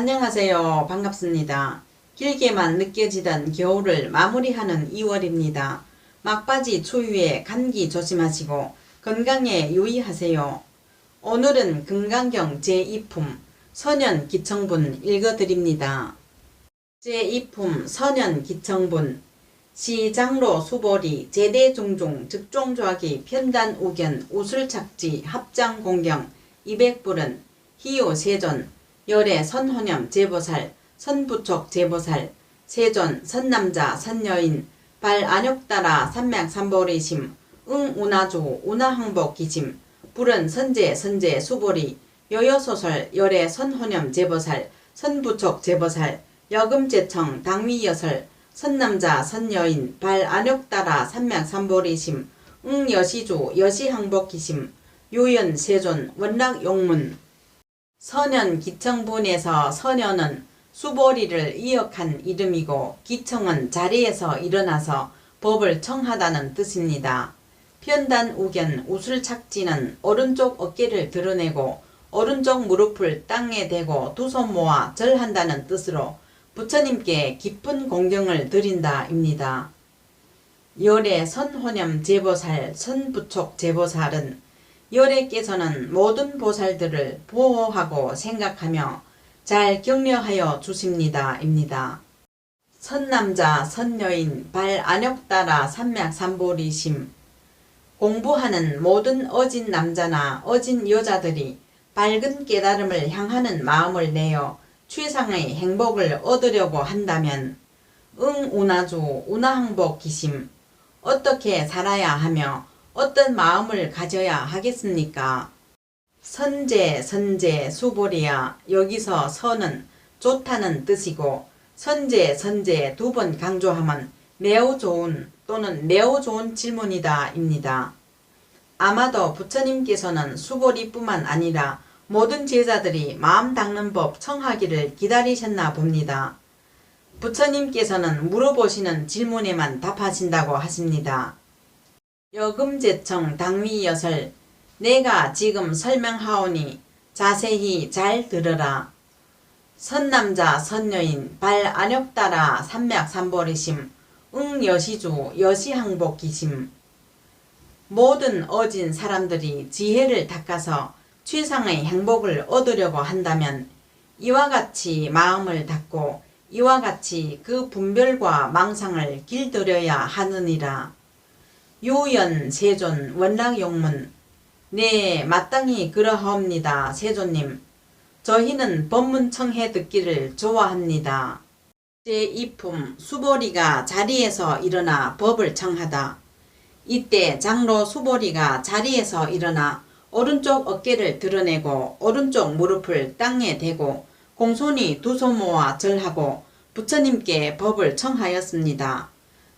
안녕하세요. 반갑습니다. 길게만 느껴지던 겨울을 마무리하는 2월입니다. 막바지 추위에 감기 조심하시고 건강에 유의하세요. 오늘은 금강경 제2품 선현 기청분 읽어드립니다. 제2품 선현 기청분 시장로 수보리 제대중중 즉종조하기 편단 우견 우술착지 합장 공경 200불은 희요 세존 열애 선혼염 제보살 선부촉 제보살 세존 선남자 선여인 발 안욕따라 삼맥 삼보리심 응 운하조 운하항복 기심 불은 선제 선제 수보리 여여소설 열애 선혼염 제보살 선부촉 제보살 여금제청 당위여설 선남자 선여인 발 안욕따라 삼맥 삼보리심 응 여시조 여시항복 기심 요연 세존 원락 용문 선현 기청분에서 선현은 수보리를 이역한 이름이고 기청은 자리에서 일어나서 법을 청하다는 뜻입니다. 편단 우견 우술착지는 오른쪽 어깨를 드러내고 오른쪽 무릎을 땅에 대고 두 손 모아 절한다는 뜻으로 부처님께 깊은 공경을 드린다입니다. 열의 선호념 제보살 선부촉 제보살은 열애께서는 모든 보살들을 보호하고 생각하며 잘 격려하여 주십니다 입니다. 선남자 선여인 발 안욕 따라 삼맥 삼보리심 공부하는 모든 어진 남자나 어진 여자들이 밝은 깨달음을 향하는 마음을 내어 최상의 행복을 얻으려고 한다면 응 운하주 운하항복 기심 어떻게 살아야 하며 어떤 마음을 가져야 하겠습니까? 선제, 선제, 수보리야 여기서 선은 좋다는 뜻이고 선제, 선제 두 번 강조하면 매우 좋은 또는 매우 좋은 질문이다 입니다. 아마도 부처님께서는 수보리뿐만 아니라 모든 제자들이 마음 닦는 법 청하기를 기다리셨나 봅니다. 부처님께서는 물어보시는 질문에만 답하신다고 하십니다. 여금제청 당위여설 내가 지금 설명하오니 자세히 잘 들으라. 선남자 선여인 발 안욕 따라 삼맥 삼보리심 응 여시주 여시항복기심 모든 어진 사람들이 지혜를 닦아서 최상의 행복을 얻으려고 한다면 이와 같이 마음을 닫고 이와 같이 그 분별과 망상을 길들여야 하느니라. 요연 세존 원락용문 네 마땅히 그러하옵니다 세존님 저희는 법문 청해 듣기를 좋아합니다. 제2품 수보리가 자리에서 일어나 법을 청하다. 이때 장로 수보리가 자리에서 일어나 오른쪽 어깨를 드러내고 오른쪽 무릎을 땅에 대고 공손히 두 손 모아 절하고 부처님께 법을 청하였습니다.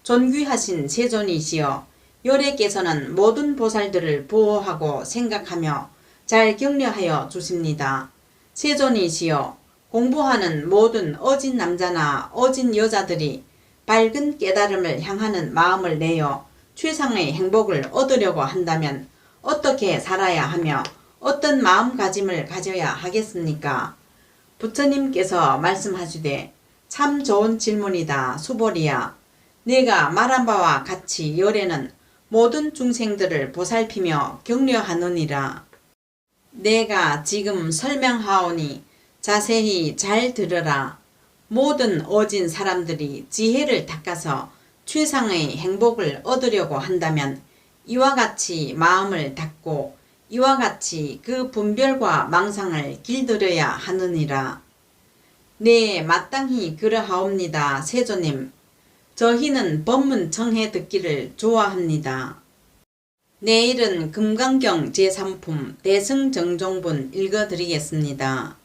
존귀하신 세존이시여 요래께서는 모든 보살들을 보호하고 생각하며 잘 격려하여 주십니다. 세존이시여 공부하는 모든 어진 남자나 어진 여자들이 밝은 깨달음을 향하는 마음을 내어 최상의 행복을 얻으려고 한다면 어떻게 살아야 하며 어떤 마음가짐을 가져야 하겠습니까? 부처님께서 말씀하시되 참 좋은 질문이다 수보리야. 네가 말한 바와 같이 열애는 모든 중생들을 보살피며 격려하느니라. 내가 지금 설명하오니 자세히 잘 들으라. 모든 어진 사람들이 지혜를 닦아서 최상의 행복을 얻으려고 한다면 이와 같이 마음을 닫고 이와 같이 그 분별과 망상을 길들여야 하느니라. 네, 마땅히 그러하옵니다, 세조님. 저희는 법문 청해 듣기를 좋아합니다. 내일은 금강경 제3품 대승정종분 읽어드리겠습니다.